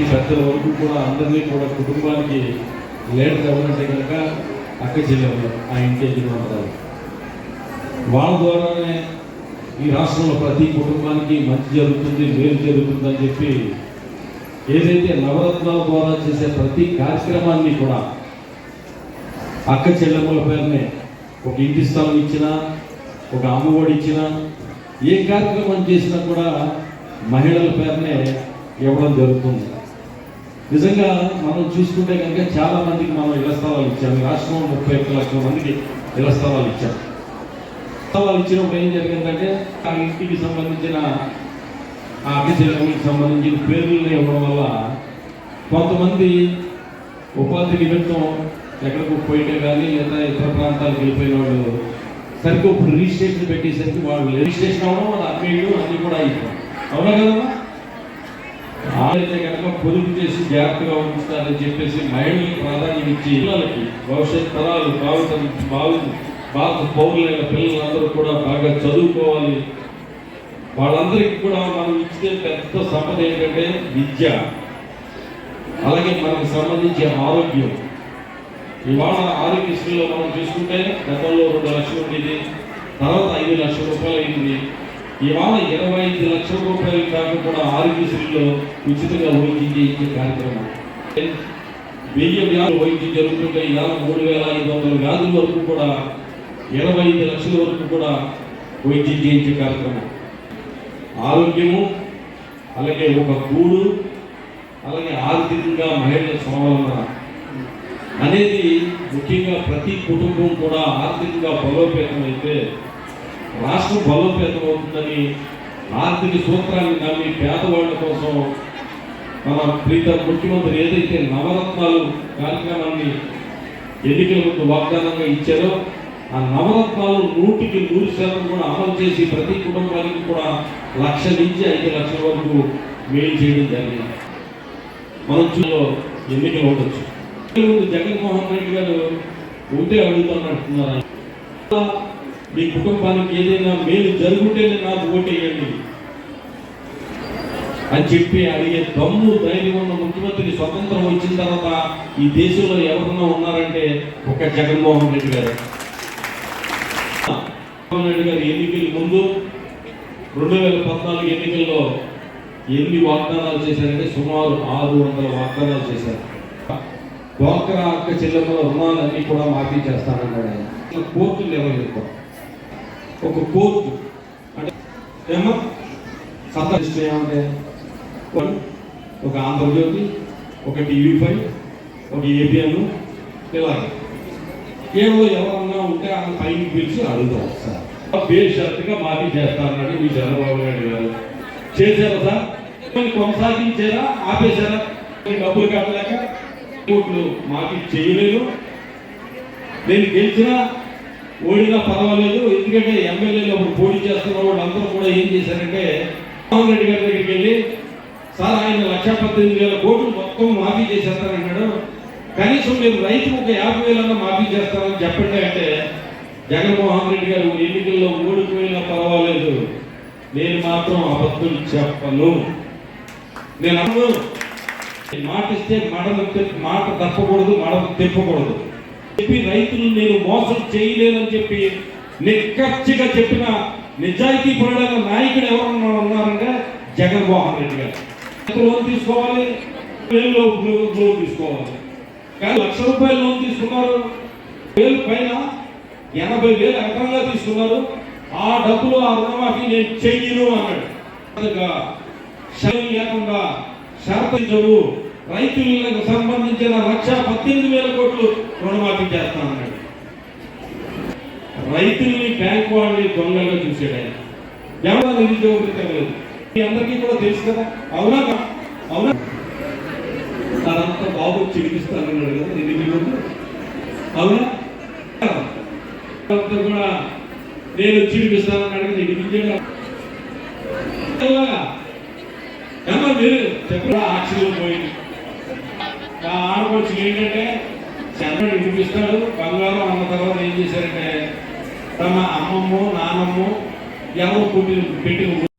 ఈ పెద్దల వరకు కూడా అందరినీ కూడా కుటుంబానికి లీడర్ ఎవరంటే కనుక అక్క చెల్లెమ్మలు ఆ ఇంటి యజమానురాలు. వాళ్ళ ద్వారానే ఈ రాష్ట్రంలో ప్రతి కుటుంబానికి మంచి జరుగుతుంది మేలు జరుగుతుందని చెప్పి ఏదైతే నవరత్నాల ద్వారా చేసే ప్రతి కార్యక్రమాన్ని కూడా అక్క చెల్లెమ్మల పేరునే ఒక ఇంటి స్థలం ఇచ్చినా ఒక అమ్మఒడి ఇచ్చినా ఏ కార్యక్రమం చేసినా కూడా మహిళల పేరునే ఇవ్వడం జరుగుతుంది. నిజంగా మనం చూసుకుంటే కనుక చాలా మందికి మనం ఇళ్ళ స్థలాలు ఇచ్చాం. రాష్ట్రంలో ముప్పై ఒక్క లక్షల మందికి ఇళ్ళ స్థలాలు ఇచ్చాం. స్థలాలు ఇచ్చినప్పుడు ఏం జరిగిందంటే ఆ ఇంటికి సంబంధించిన ఆ అక్క సంబంధించిన పేర్లు ఇవ్వడం వల్ల కొంతమంది ఉపాధి నిమిత్తం ఎక్కడికి పోయినా కానీ లేదా ఇతర ప్రాంతాలకు వెళ్ళిపోయిన వాళ్ళు సరిగ్గా ఇప్పుడు రిజిస్ట్రేషన్ పెట్టేసరికి వాళ్ళు రిజిస్ట్రేషన్ అవ్వడం వాళ్ళ అమ్మేయడం అన్ని కూడా అయిపోయి అవునా కదమ్మా? అయితే కనుక పొదుపు చేసి జాగ్రత్తగా ఉంచుతారని చెప్పేసి మహిళలకు ప్రాధాన్యం ఇచ్చి పిల్లలకి. భవిష్యత్ తరాలు భావిత భావి భారత పౌరులైన పిల్లలందరూ కూడా బాగా చదువుకోవాలి. వాళ్ళందరికీ కూడా మనం ఇచ్చే పెద్ద సంపద ఏంటంటే విద్య. అలాగే మనకు సంబంధించి ఆరోగ్యం. ఇవాళ ఆరోగ్యశ్రీలో మనం చూసుకుంటే గతంలో రెండు లక్షలు ఉండేది తర్వాత ఐదు లక్షల రూపాయలు అయింది ఇవాళ ఇరవై ఐదు లక్షల రూపాయలు కాక కూడా ఆరోగ్యశ్రీలో ఉచితంగా వైద్యం చేయించే కార్యక్రమం. వెయ్యి వ్యాధులు వైద్యం జరుగుతుంటే ఇలా మూడు వేల ఐదు వందల వ్యాధుల వరకు కూడా ఇరవై ఐదు లక్షల వరకు కూడా వైద్యం చేయించే కార్యక్రమం. ఆరోగ్యము అలాగే ఒక గూడు అలాగే ఆర్థికంగా మహిళల స్వావలంబన అనేది ముఖ్యంగా ప్రతి కుటుంబం కూడా ఆర్థికంగా బలోపేతం అయితే రాష్ట్రం బలోపేతం అవుతుందని ఆర్థిక సూత్రాన్ని నమ్మి పేదవాళ్ళ కోసం మన ప్రీత ముఖ్యమంత్రి ఏదైతే నవరత్నాలు కార్యక్రమాన్ని ఎన్నికల ముందు వాగ్దానంగా ఇచ్చారో ఆ నవరత్నాలు నూటికి నూరు శాతం కూడా అమలు చేసి ప్రతి కుటుంబానికి కూడా లక్ష నుంచి ఐదు లక్షల వరకు మేలు చేయడం జరిగింది. మనం చూలో ఎన్నికలు ఉండొచ్చు. జగన్మోహన్ రెడ్డి గారు ఉంటే అడుగుతానంటున్నారు మీ కుటుంబానికి ఏదైనా మేలు జరుగుంటేనే నాకు ఓటేయండి అని చెప్పి అడిగే దమ్ము ధైర్యం ఉన్న ముఖ్యమంత్రి స్వతంత్రం వచ్చిన తర్వాత ఈ దేశంలో ఎవరన్నా ఉన్నారంటే ఒక జగన్మోహన్ రెడ్డి గారు. జగన్మోహన్ రెడ్డి గారు ఎన్నికల ముందు రెండు వేల పద్నాలుగు ఎన్నికల్లో ఎన్ని వాగ్దానాలు చేశారంటే సుమారు ఆరు వందల వాగ్దానాలు చేశారు. డ్వాక్రా అక్క చెల్లెమ్మల రుణాలన్నీ కూడా మాఫీ చేస్తానన్నాడు ఆయన. కోర్టు నిర్వహిస్తాం ఒక కోర్టు. అంటే ఏమో సందర్శిస్తే ఏమంటే ఒక ఆంధ్రజ్యోతి ఒక టీవీ ఫైవ్ ఒక ఏబిఎన్ ఇలాగే. ఏవో ఎవరన్నా ఉంటే ఆ పైకి పిలిచి అడుగుతాం సార్. బేషరతుగా మాఫీ చేస్తారన్నాడు మీ చంద్రబాబు నాయుడు గారు. చేశారా సార్? కొన్ని కొనసాగించారా? ఆపేశారా? కొన్ని డబ్బులు కట్టలేక కోట్లు మాఫీ చేయలేదు? నేను గెలిచినా ఓడినా పర్వాలేదు. ఎందుకంటే ఎమ్మెల్యేలు అప్పుడు పోటీ చేస్తున్న వాళ్ళు అందరూ కూడా ఏం చేశారంటే జగన్మోహన్ రెడ్డి గారి దగ్గరికి వెళ్ళి సార్ ఆయన లక్ష పద్దెనిమిది వేల కోట్లు మొత్తం మాఫీ చేసేస్తారన్నాడు కనీసం మీరు రైతుకు ఒక యాభై వేలన్నా మాఫీ చేస్తారని చెప్పండి అంటే జగన్మోహన్ రెడ్డి గారు ఎన్నికల్లో ఓడిపోయినా పర్వాలేదు. నేను మాత్రం అబద్ధం చెప్పను. నేను మాట ఇస్తే మాట మాట తప్పకూడదు మాట తెప్పకూడదు. చెప్పి రైతులు నేను మోసం చేయలేనని చెప్పి నిక్కచ్చిగా చెప్పిన నిజాయితీ పరుడైన నాయకుడు ఎవరన్నా ఉన్నారంటే జగన్మోహన్ రెడ్డి గారు. లోన్ తీసుకోవాలి? వేలు లోన్ తీసుకోవాలి. కానీ లక్ష రూపాయలు లోన్ తీసుకున్నారు. వేలు పైన ఎనభై వేలు ఎకరంగా తీసుకున్నారు. ఆ డబ్బులు ఆ రుణమాఫీ నేను చెయ్యను అన్నాడు. లేకుండా షరతించవు రైతులకు సంబంధించిన లక్ష పద్దెనిమిది వేల కోట్లు రుణమాఫీ చేస్తానన్నాడు రైతుల్ని బ్యాంక్ వాళ్ళని దొంగలుగా చూసాడు ఆయన. ఎవరు నిరుద్యోగం లేదు. మీ అందరికీ కూడా తెలుసు కదా? అవునా అవునా? అదంతా బాబు చిరిపిస్తానన్నాడు కదా ఎన్ని అవునా? కూడా నేను చిరిపిస్తానన్నాడు కదా ఎన్ని ఏమో మీరు చెప్పరా ఆక్షన్లో పోయింది. ఆ ఏంటంటే చంద్రుడు వినిపిస్తాడు. బంగారం అన్న తర్వాత ఏం చేశారంటే తమ అమ్మమ్మ నానమ్మ ఎవరు పుట్టిన పెట్టిన